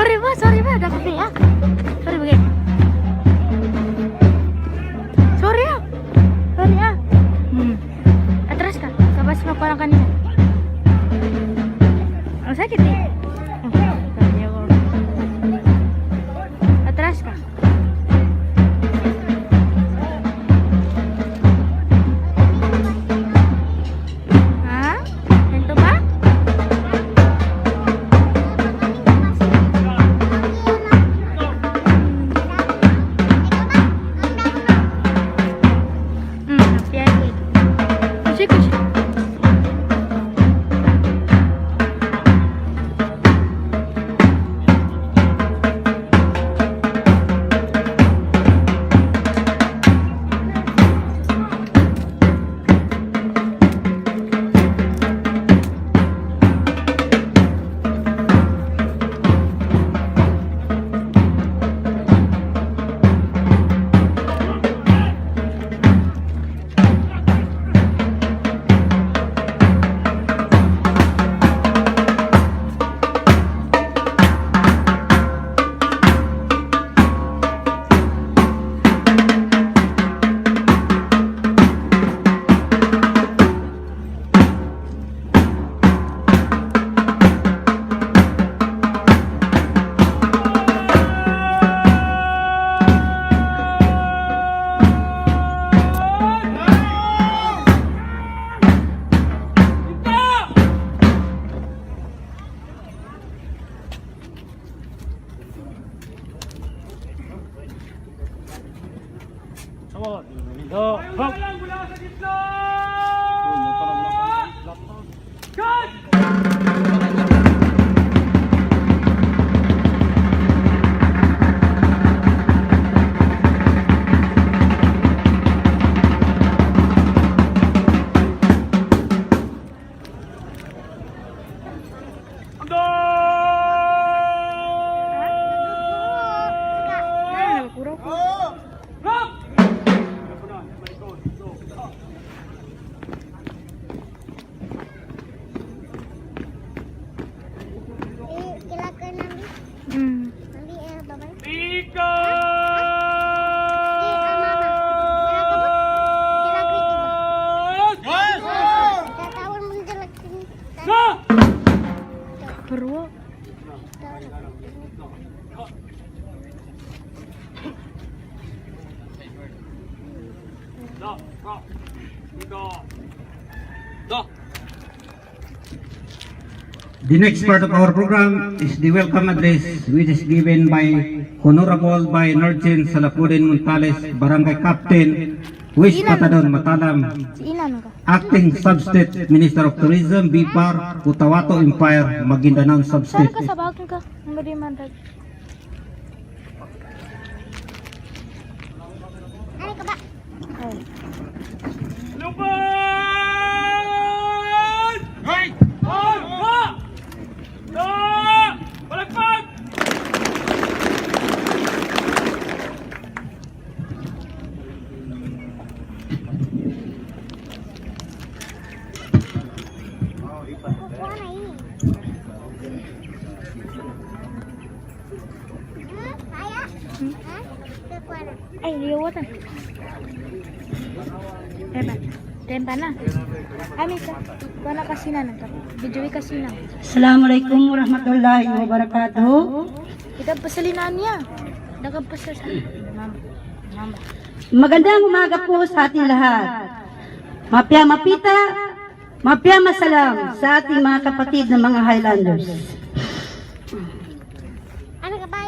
Sorry ba, sorry ba. Dapat ya. Sorry bagay. Go! The next part of our program is the welcome address which is given by Honorable by Norgin Salapudin Montales, Barangay Captain, Wish Patadon Matalam, ka? Acting Substate Minister of Tourism, Bipar, Cotabato Empire, Maguindanao Substate. ka sa bakin ka. Ang badi man rag. Ay. Ay, liwatan. Tempa. Tempa na. Ami ka. Wala kasi na nang Video kasi na. Assalamualaikum warahmatullahi wabarakatuh. Kita pasalinan niya. Dagang pasal sa Mama. Mama. Magandang umaga po sa ating lahat. Mapya mapita, mapya masalam sa ating mga kapatid na mga Highlanders. Ano ka ba?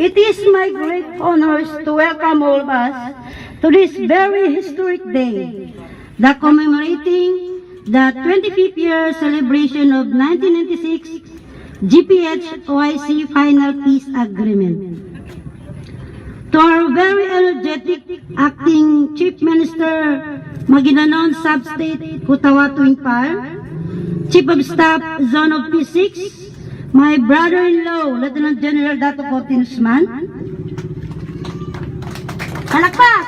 It is my great honors to welcome all of us to this very historic day, the commemorating the 25th year celebration of 1996 GPH OIC Final Peace Agreement. To our very energetic acting Chief Minister Maginanon Sub-State Kutawato Impal, Chief of Staff Zone of P6, my brother-in-law Lieutenant General Dato Cortin Usman, Palakpak!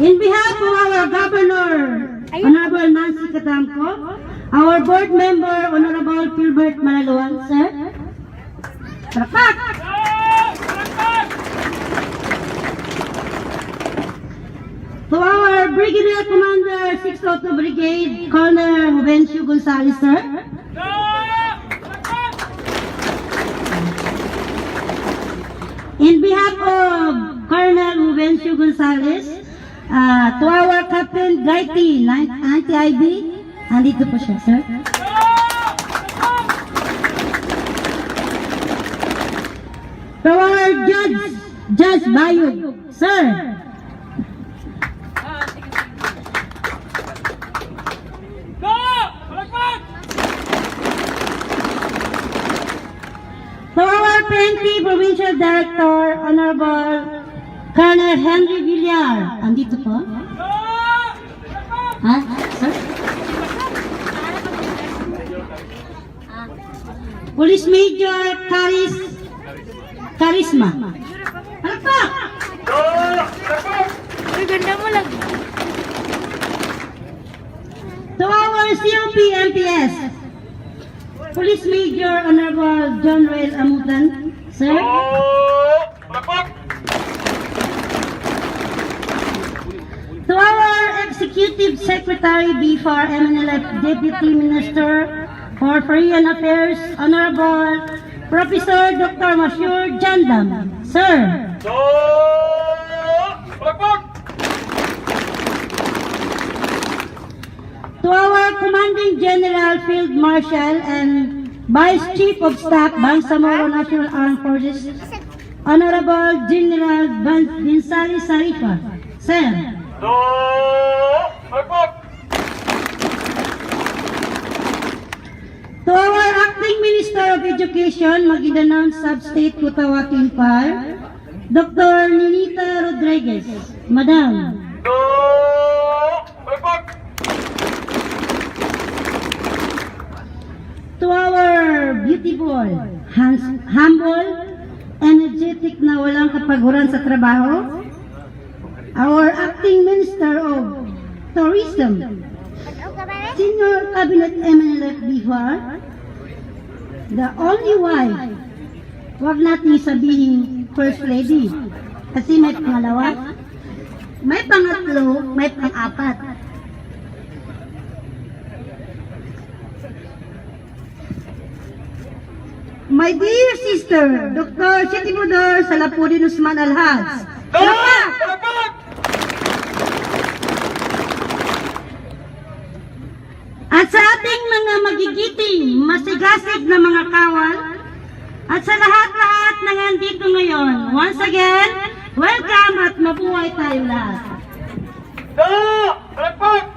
In behalf of our Governor, Honorable Nancy Katamko, our board member, Honorable Philbert Malaluan, sir, Palakpak! To our Brigadier Commander, 602 Brigade, Colonel Juvencio Gonzalez, sir. In behalf of Colonel Juvencio Gonzalez, uh, to our Captain Gaiti, 90IB, andito po siya, sir. To our Judge, Judge Bayog, sir. Provincial Director, Honorable Colonel Henry Villar. Andito po. Ha? Sir? Police Major Caris! Go! Palakpak! Uy, ganda mo lang. To our COP MPS, Police Major Honorable John Roel Amutan. Sir? To our Executive Secretary before MNLF Deputy Minister for Foreign Affairs, Honorable Professor Dr. Mashur Jandam. Sir! Palakpak! to our Commanding General Field Marshal and Vice Chief of Staff, Bangsamoro National Armed Forces, Honorable General Binsali Sarifa. Sir, Go! Palakpak! To our Acting Minister of Education, Maguindanao Sub-State Cotabato Par, Dr. Ninita Rodriguez. Madam. Go! Palakpak! To our beautiful, hans- humble, energetic na walang kapaguran sa trabaho, our Acting Minister of Tourism, Senior Cabinet MNLF Bihar, the only wife, wag natin sabihin First Lady, kasi may pangalawa, may pangatlo, may pang-apat. My dear sister, Dr. Siti Budor Salapudin Usman. Go! Palakpak! At sa ating mga magigiting, masigasig na mga kawal, at sa lahat-lahat na nandito ngayon, once again, welcome at mabuhay tayo lahat. Go!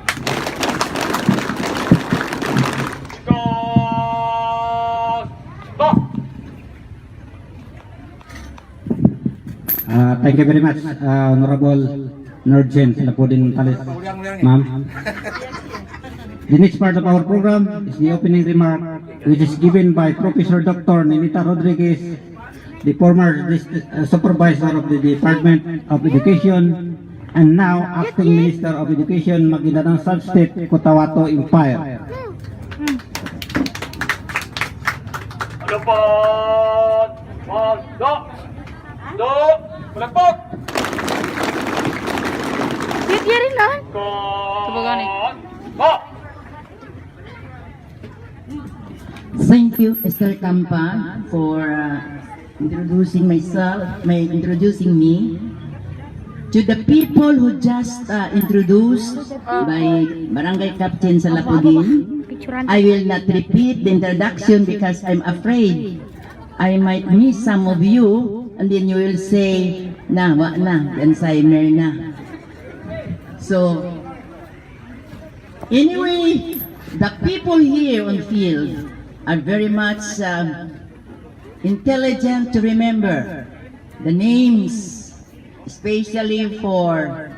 Uh, thank you very much, uh, Honorable Nurjen Salapudin Tales. Ma'am. The next part of our program is the opening remark, which is given by Professor Dr. Ninita Rodriguez, the former uh, supervisor of the Department of Education and now acting Minister of Education, Maguindanao Sub-State, Cotabato Empire. Cepat. Mas. Dok. Palakpak. Cute ya rin ah. Kan. Mak. Thank you, Esther Campa, for uh, introducing myself, my introducing me. To the people who just uh, introduced by Barangay Captain Salapudin. I will not repeat the introduction because I'm afraid I might miss some of you and then you will say, na, wa na, Alzheimer na. So, anyway, the people here on field are very much um, intelligent to remember the names, especially for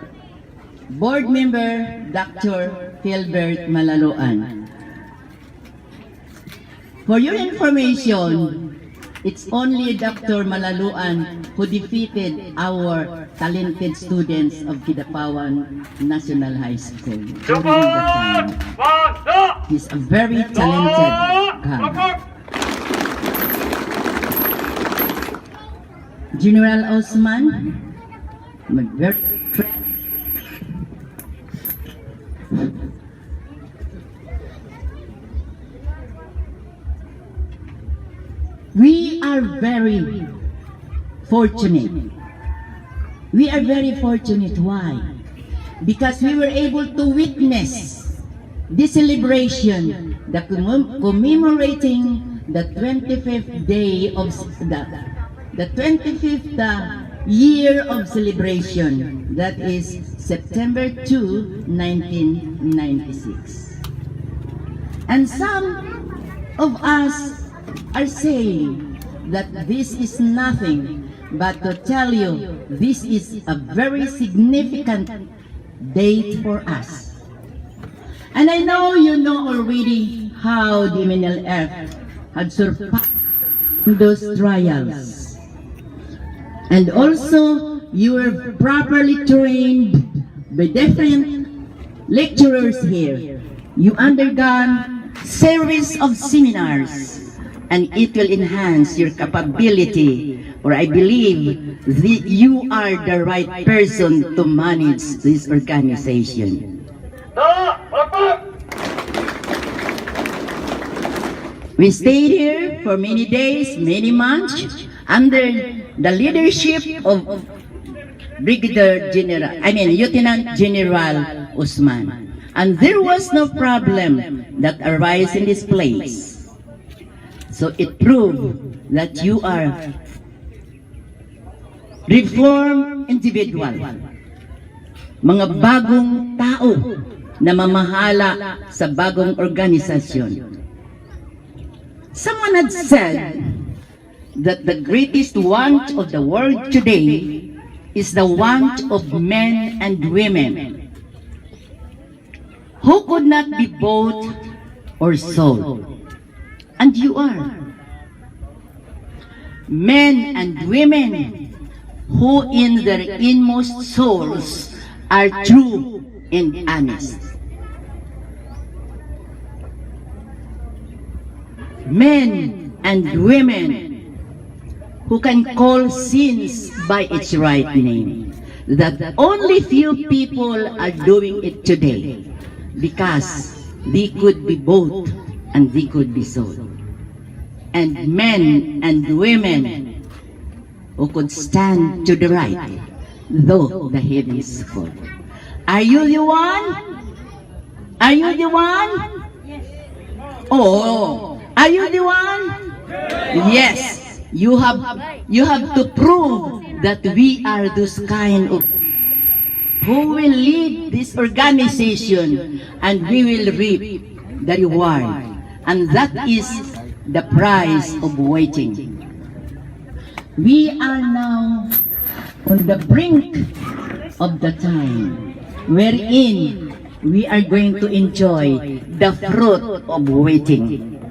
board member Dr. Philbert Malaluan. For your information, it's only Dr. Malaluan who defeated our talented students of Kidapawan National High School. during that time. He's a very talented guy. General Osman, very are very fortunate. We are very fortunate. Why? Because we were able to witness this celebration, the commem- commemorating the 25th day of the, the 25th uh, year of celebration, that is September 2, 1996. And some of us are saying that this is nothing but to tell you this is a very significant date for us. And I know you know already how the MNLF had surpassed those trials. And also, you were properly trained by different lecturers here. You undergone series of seminars and it will enhance your capability or I believe that you are the right person to manage this organization. We stayed here for many days, many months, under the leadership of Brigadier General, I mean Lieutenant General Usman. And there was no problem that arose in this place. So it proved that you are reformed individual. Mga bagong tao na mamahala sa bagong organisasyon. Someone had said that the greatest want of the world today is the want of men and women who could not be bought or sold. And you are. Men and women who in their inmost souls are true and honest. men and women who can call sins by its right name. That only few people are doing it today because they could be both and they could be sold. And men and women who could stand to the right, though the head is full. Are you the one? Are you the one? Oh, are you the one? Yes. You have you have to prove that we are those kind of who will lead this organization and we will reap the reward. And that is the price of waiting. We are now on the brink of the time wherein we are going to enjoy the fruit of waiting.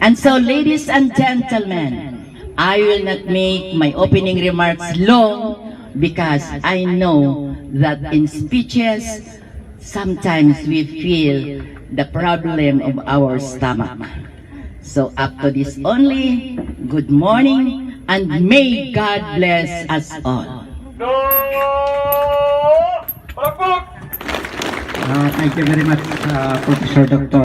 And so, ladies and gentlemen, I will not make my opening remarks long because I know that in speeches, sometimes we feel the problem of our stomach. So up to this only, good morning, and may God bless us all. Palakpak! Uh, thank you very much, uh, Professor Dr.